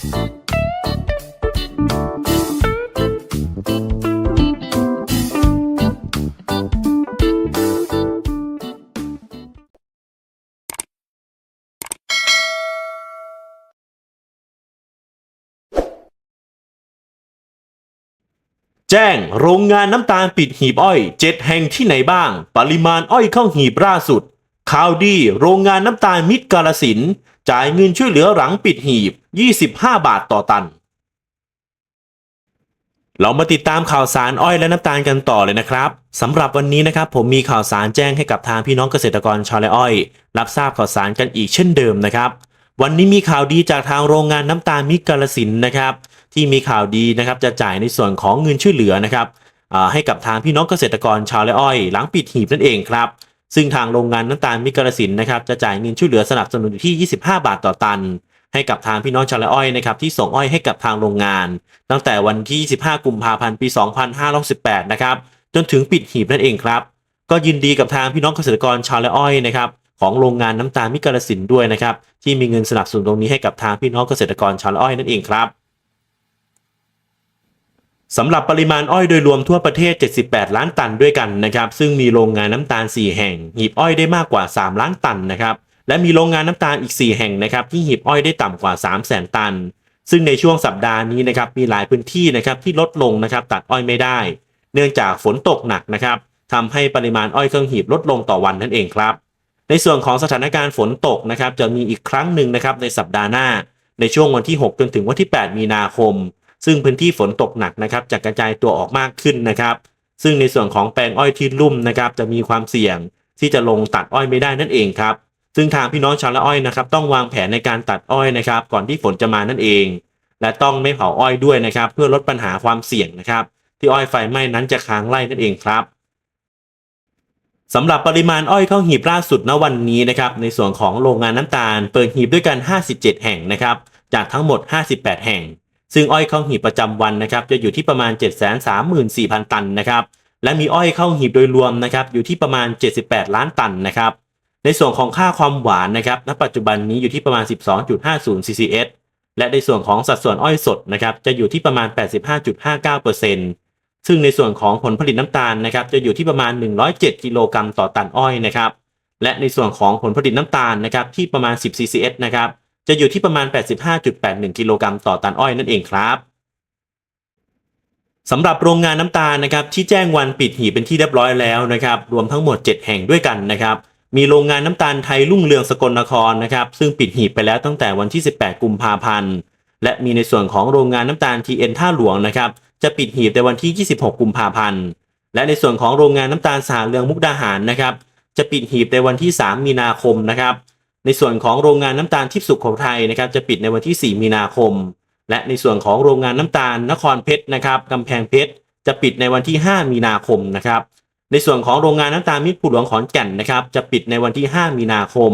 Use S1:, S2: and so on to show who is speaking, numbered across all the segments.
S1: แจ้งโรงงานน้ำตาลปิดหีบอ้อย 7 แห่งที่ไหนบ้าง ปริมาณอ้อยเข้าหีบล่าสุด ข่าวดีโรงงานน้ำตาลมิตรกาลสิน จ่ายเงินช่วยเหลือหลังปิดหีบ 25 บาทต่อตัน เรามาติดตามข่าวสารอ้อยและน้ำตาลกันต่อเลยนะครับสำหรับวันนี้นะครับผมมีข่าวสารแจ้งให้กับทางพี่น้องเกษตรกรชาวไร่อ้อย รับทราบข่าวสารกันอีกเช่นเดิมนะครับ วันนี้มีข่าวดีจากทางโรงงานน้ำตาลมิตรกาลสินนะครับที่มีข่าวดีนะครับจะจ่ายในส่วนของเงินช่วยเหลือนะครับให้กับทางพี่น้องเกษตรกรชาวไร่อ้อย หลังปิดหีบนั่นเองครับ ซึ่งทางโรงงานน้ำตาลมิตรกาลสินนะครับจะจ่ายเงินช่วยเหลือสนับสนุนอยู่ที่ 25 บาทต่อตัน ให้กับทางพี่น้องชาวไร่อ้อยนะครับที่ส่งอ้อยให้กับทางโรงงาน ตั้งแต่วันที่ 25 กุมภาพันธ์ปี 2518 นะครับจนถึงปิดหีบนั่นเองครับ ก็ยินดีกับทางพี่น้องเกษตรกรชาวไร่อ้อยนะครับของโรงงานน้ำตาลมิตรกาลสินด้วยนะครับที่มีเงินสนับสนุนตรงนี้ให้กับทางพี่น้องเกษตรกรชาวไร่อ้อยนั่นเองครับ สำหรับปริมาณอ้อยโดยรวมทั่วประเทศ 78 ล้านตันด้วยกันนะครับ ซึ่งมีโรงงานน้ำตาล 4 แห่ง หีบอ้อยได้มากกว่า 3 ล้านตันนะครับ และมีโรงงานน้ำตาลอีก 4 แห่งนะครับ ที่หีบอ้อยได้ต่ำกว่า 3 0 0 0 0 0ตัน ซึ่งในช่วงสัปดาห์นี้นะครับ มีหลายพื้นที่นะครับที่ลดลงนะครับตัดอ้อยไม่ได้ เนื่องจากฝนตกหนักนะครับทำให้ปริมาณอ้อยเครื่องหีบลดลงต่อวันนั่นเองครับ ในส่วนของสถานการณ์ฝนตกนะครับ จะมีอีกครั้งหนึ่งนะครับในสัปดาห์หน้า ในช่วงวันที่ 6 จนถึงวันที่ 8 มีนาคม ซึ่งพื้นที่ฝนตกหนักนะครับจะกระจายตัวออกมากขึ้นนะครับ ซึ่งในส่วนของแปลงอ้อยที่ลุ่มนะครับจะมีความเสี่ยงที่จะลงตัดอ้อยไม่ได้นั่นเองครับ ซึ่งทางพี่น้องชาวละอ้อยนะครับต้องวางแผนในการตัดอ้อยนะครับ ก่อนที่ฝนจะมานั่นเอง และต้องไม่เผาอ้อยด้วยนะครับ เพื่อลดปัญหาความเสี่ยงนะครับ ที่อ้อยไฟไหม้นั้นจะค้างไร่นั่นเองครับสำหรับปริมาณอ้อยเข้าหีบล่าสุดณวันนี้นะครับในส่วนของโรงงานน้ำตาล เปิดหีบด้วยกัน 57 แห่งนะครับจากทั้งหมด 58 แห่ง ซึ่งอ้อยเข้าหีบประจำวันนะครับจะอยู่ที่ประมาณ 734,000 ตันนะครับและมีอ้อยเข้าหีบโดยรวมนะครับอยู่ที่ประมาณ 78 ล้านตันนะครับในส่วนของค่าความหวานนะครับณปัจจุบันนี้อยู่ที่ประมาณ 12.50 CCS และในส่วนของสัดส่วนอ้อยสดนะครับจะอยู่ที่ประมาณ 85.59%ซึ่งในส่วนของผลผลิตน้ำตาลนะครับจะอยู่ที่ประมาณ 107 กิโลกรัมต่อตันอ้อยนะครับและในส่วนของผลผลิตน้ำตาลนะครับที่ประมาณ 10 CCS นะครับ จะอยู่ที่ประมาณ 85.81 กิโลกรัมต่อตันอ้อยนั่นเองครับสำหรับโรงงานน้ำตาลนะครับที่แจ้งวันปิดหีบเป็นที่เรียบร้อยแล้วนะครับรวมทั้งหมด 7 แห่งด้วยกันนะครับมีโรงงานน้ำตาลไทยรุ่งเรืองสกลนครนะครับซึ่งปิดหีบไปแล้วตั้งแต่วันที่ 18 กุมภาพันธ์และมีในส่วนของโรงงานน้ำตาล TN ท่าหลวงนะครับจะปิดหีบในวันที่ 26 กุมภาพันธ์และในส่วนของโรงงานน้ำตาลสหเรืองมุกดาหารนะครับจะปิดหีบในวันที่ 3 มีนาคมนะครับ ในส่วนของโรงงานน้ำตาลทิพสุขโขทัยนะครับจะปิดในวันที่ 4 มีนาคม และในส่วนของโรงงานน้ำตาลนครเพชรนะครับกำแพงเพชรจะปิดในวันที่ 5 มีนาคมนะครับในส่วนของโรงงานน้ำตาลมิตรผุหลวงขอนแก่นนะครับจะปิดในวันที่ 5 มีนาคม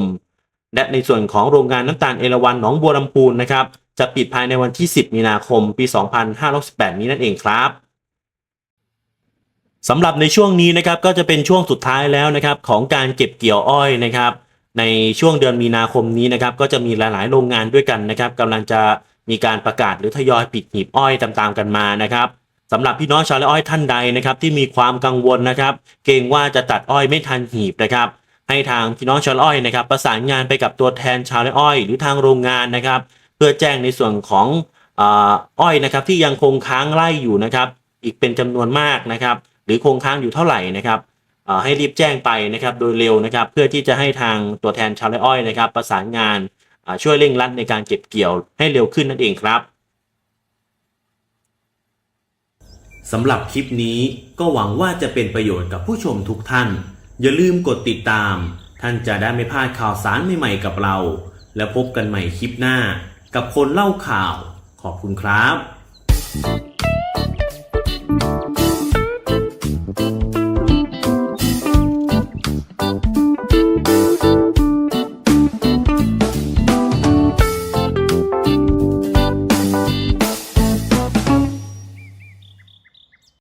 S1: และในส่วนของโรงงานน้ำตาลเอราวัณหนองบัวลำพูนนะครับจะปิดภายในวันที่ 10 มีนาคม ปี 2518 นี้นั่นเองครับสำหรับในช่วงนี้นะครับก็จะเป็นช่วงสุดท้ายแล้วนะครับของการเก็บเกี่ยวอ้อยนะครับ ในช่วงเดือนมีนาคมนี้นะครับก็จะมีหลาย ๆ โรงงานด้วยกันนะครับกำลังจะมีการประกาศหรือทยอยปิดหีบอ้อยตามๆกันมานะครับสำหรับพี่น้องชาวไร่อ้อยท่านใดนะครับที่มีความกังวลนะครับ เกรงว่าจะตัดอ้อยไม่ทันหีบนะครับให้ทางพี่น้องชาวไร่อ้อยนะครับ ประสานงานไปกับตัวแทนชาวไร่อ้อย หรือทางโรงงานนะครับ เพื่อแจ้งในส่วนของอ้อยนะครับที่ยังคงค้างไร่อยู่นะครับ อีกเป็นจำนวนมากนะครับ หรือคงค้างอยู่เท่าไหร่นะครับ ให้รีบแจ้งไปนะครับโดยเร็วนะครับเพื่อที่จะให้ทางตัวแทนชาวไร่อ้อยนะครับ ประสานงานอ่าช่วยเร่งรัดในการเก็บเกี่ยวให้เร็วขึ้นนั่นเองครับสำหรับคลิปนี้ก็หวังว่าจะเป็นประโยชน์กับผู้ชมทุกท่าน อย่าลืมกดติดตาม ท่านจะได้ไม่พลาดข่าวสารใหม่ๆกับเรา แล้วพบกันใหม่คลิปหน้า กับคนเล่าข่าว ขอบคุณครับ